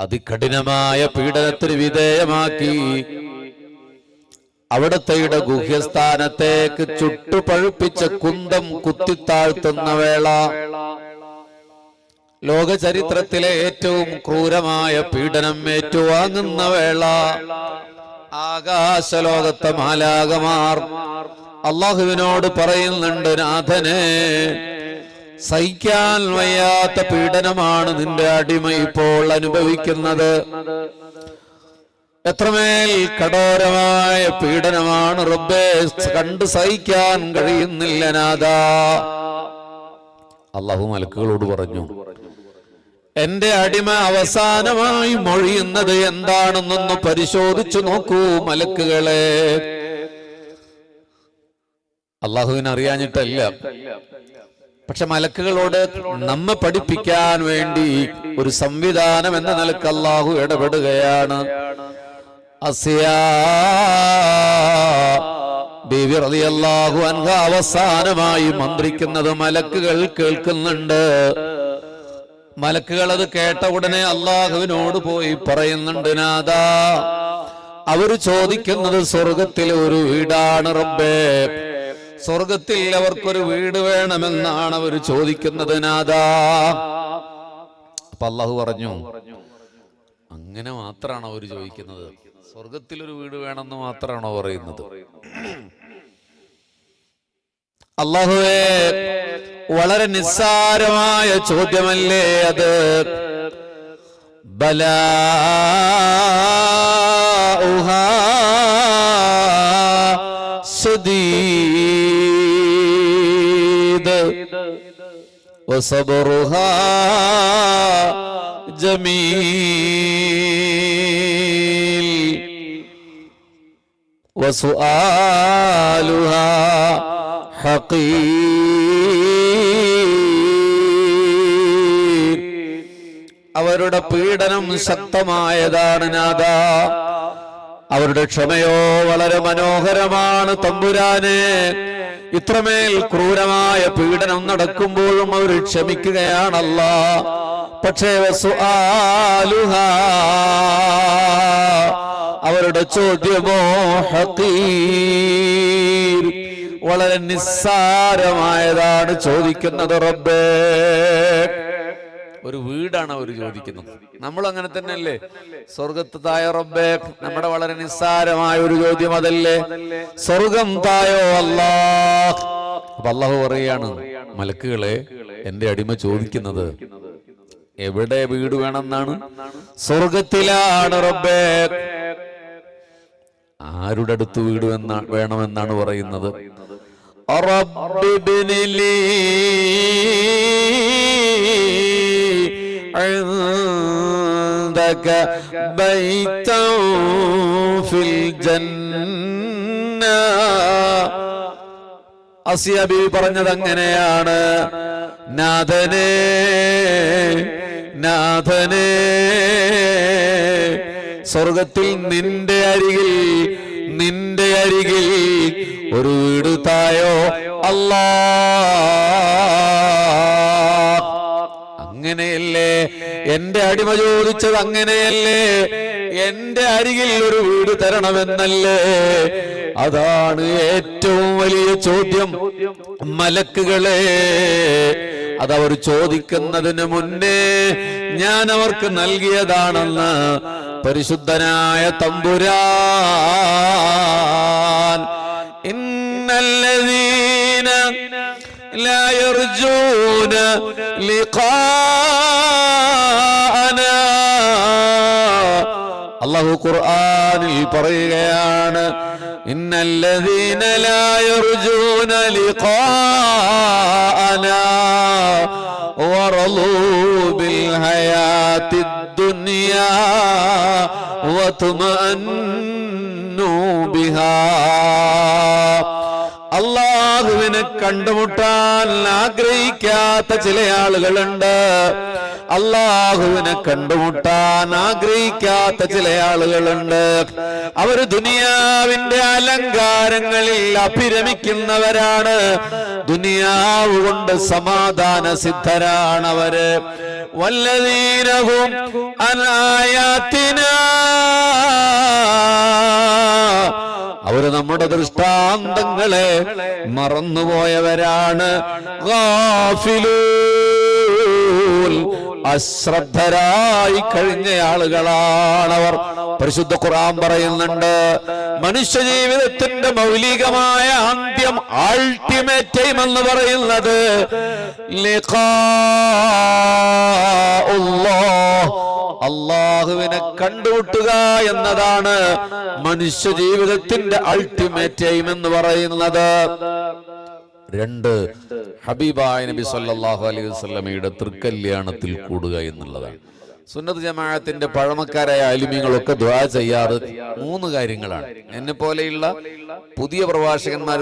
അതികഠിനമായ പീഡനത്തിന് വിധേയമാക്കി അവിടത്തെയുടെ ഗുഹ്യസ്ഥാനത്തേക്ക് ചുട്ടുപഴുപ്പിച്ച കുന്തം കുത്തിത്താഴ്ത്തുന്ന വേള ലോക ചരിത്രത്തിലെ ഏറ്റവും ക്രൂരമായ പീഡനം ഏറ്റുവാങ്ങുന്ന വേള ആകാശലോകത്തെ മാലാകമാർ അള്ളാഹുവിനോട് പറയുന്നുണ്ട് നാഥനെ സഹിക്കാൻ വയ്യാത്ത പീഡനമാണ് നിന്റെ അടിമ ഇപ്പോൾ അനുഭവിക്കുന്നത്. എത്രമേൽ കഠോരമായ പീഡനമാണ് റബ്ബേ കണ്ട് സഹിക്കാൻ കഴിയുന്നില്ല നാഥ. അള്ളാഹു മലക്കുകളോട് പറഞ്ഞു എന്റെ അടിമ അവസാനമായി മൊഴിയുന്നത് എന്താണെന്നൊന്ന് പരിശോധിച്ചു നോക്കൂ മലക്കുകളെ. അള്ളാഹുവിന് അറിയാഞ്ഞിട്ടല്ല. പക്ഷെ മലക്കുകളോട് നമ്മെ പഠിപ്പിക്കാൻ വേണ്ടി ഒരു സംവിധാനം എന്ന നിലയ്ക്ക് അള്ളാഹു ഇടപെടുകയാണ്. അള്ളാഹു അൻഹ അവസാനമായി മന്ത്രിക്കുന്നത് മലക്കുകൾ കേൾക്കുന്നുണ്ട്. മലക്കുകൾ അത് കേട്ട ഉടനെ അള്ളാഹുവിനോട് പോയി പറയുന്നുണ്ട് നാദാ അവർ ചോദിക്കുന്നത് സ്വർഗത്തിലെ ഒരു വീടാണ് റബ്ബേ. സ്വർഗത്തിൽ അവർക്കൊരു വീട് വേണമെന്നാണ് അവർ ചോദിക്കുന്നത് അപ്പൊ അള്ളാഹു പറഞ്ഞു അങ്ങനെ മാത്രമാണ് അവർ ചോദിക്കുന്നത്? സ്വർഗത്തിൽ ഒരു വീട് വേണമെന്ന് മാത്രമാണോ പറയുന്നത്? അള്ളാഹുവേ വളരെ നിസ്സാരമായ ചോദ്യമല്ലേ അത്? ബല وصبرها جميل وسؤالها حقير അവരുടെ പീഡനം ശക്തമായതാണ് നാഥ അവരുടെ ക്ഷമയോ വളരെ മനോഹരമാണ് തമ്പുരാനെ ഇത്രമേൽ ക്രൂരമായ പീഡനം നടക്കുമ്പോഴും അവർ ക്ഷമിക്കുകയാണല്ല. പക്ഷേ അവരുടെ ചോദ്യമോ വളരെ നിസ്സാരമായതാണ് ചോദിക്കുന്നത് റബ്ബേ. ഒരു വീടാണ് അവർ ചോദിക്കുന്നത്. നമ്മൾ അങ്ങനെ തന്നെയല്ലേ? സ്വർഗത്ത് തായ റബ്ബേ നമ്മുടെ വളരെ നിസ്സാരമായ ഒരു ചോദ്യം അതല്ലേ? സ്വർഗം തായോ അല്ലാ? അപ്പൊ അള്ളാഹു പറയാണ് മലക്കുകളെ എന്റെ അടിമ ചോദിക്കുന്നത് എവിടെ വീട് വേണമെന്നാണ്? സ്വർഗത്തിലാണ് റബ്ബേ. ആരുടെ അടുത്ത് വീട് വേണമെന്നാണ് പറയുന്നത്. ബൈത്തൗ ഫിൽ ജന്ന അസിയ പറഞ്ഞത് അങ്ങനെയാണ്. നാഥനെ നാഥനെ സ്വർഗത്തിൽ നിന്റെ അരികിൽ നിന്റെ അരികിൽ ഒരു വീട് തായോ? അല്ലാ. അങ്ങനെയല്ലേ? എന്റെ അടിമ ചോദിച്ചത് അങ്ങനെയല്ലേ? എന്റെ അരികിൽ ഒരു വീട് തരണമെന്നല്ലേ? അതാണ് ഏറ്റവും വലിയ ചോദ്യം മലക്കുകളെ. അതവർ ചോദിക്കുന്നതിന് മുന്നേ ഞാൻ അവർക്ക് നൽകിയതാണെന്ന് പരിശുദ്ധനായ തമ്പുരാൻ. ഇന്നല്ലദീന لا يرجون لقاءنا അള്ളാഹു ഖുർആനിൽ പറയുകയാണ് ഇന്നല്ലദീന ലാ യർജൂന ലിഖാഅനാ വറളൂ ബിൽ ഹയാത്തിദ് ദുനിയാ വതുമഅന്നു ബിഹാ അള്ളാഹുവിനെ കണ്ടുമുട്ടാൻ ആഗ്രഹിക്കാത്ത ചില ആളുകളുണ്ട്. അള്ളാഹുവിനെ കണ്ടുമുട്ടാൻ ആഗ്രഹിക്കാത്ത ചില ആളുകളുണ്ട്. അവർ ദുനിയാവിന്റെ അലങ്കാരങ്ങളിൽ അഭിരമിക്കുന്നവരാണ്. ദുനിയാവ് കൊണ്ട് സമാധാന സിദ്ധരാണ് അവർ വല്ലതീരവും അനായാത്തിന അവർ നമ്മുടെ ദൃഷ്ടാന്തങ്ങളെ മറന്നുപോയവരാണ് ഗാഫിലൂൻ. അശ്രദ്ധരായി കഴിഞ്ഞ ആളുകളാണവർ. പരിശുദ്ധ ഖുറാൻ പറയുന്നുണ്ട് മനുഷ്യ ജീവിതത്തിന്റെ മൗലികമായ അന്ത്യം അൾട്ടിമേറ്റ് എന്ന് പറയുന്നത്. അള്ളാഹുവിനെ കണ്ടുമുട്ടുക എന്നതാണ് മനുഷ്യ ജീവിതത്തിന്റെ അൾട്ടിമേറ്റ് എന്ന് പറയുന്നത്. രണ്ട് ഹബീബായ നബി സല്ലാഹു അലൈഹി വസല്ലമയുടെ തൃക്കല്യാണത്തിൽ കൂടുക എന്നുള്ളതാണ്. സുന്നത്ത് ജമാഅത്തിന്റെ പഴമക്കാരായ അലിമികളൊക്കെ ദ്വാ ചെയ്യാറ് മൂന്ന് കാര്യങ്ങളാണ്. എന്നെ പോലെയുള്ള പുതിയ പ്രഭാഷകന്മാർ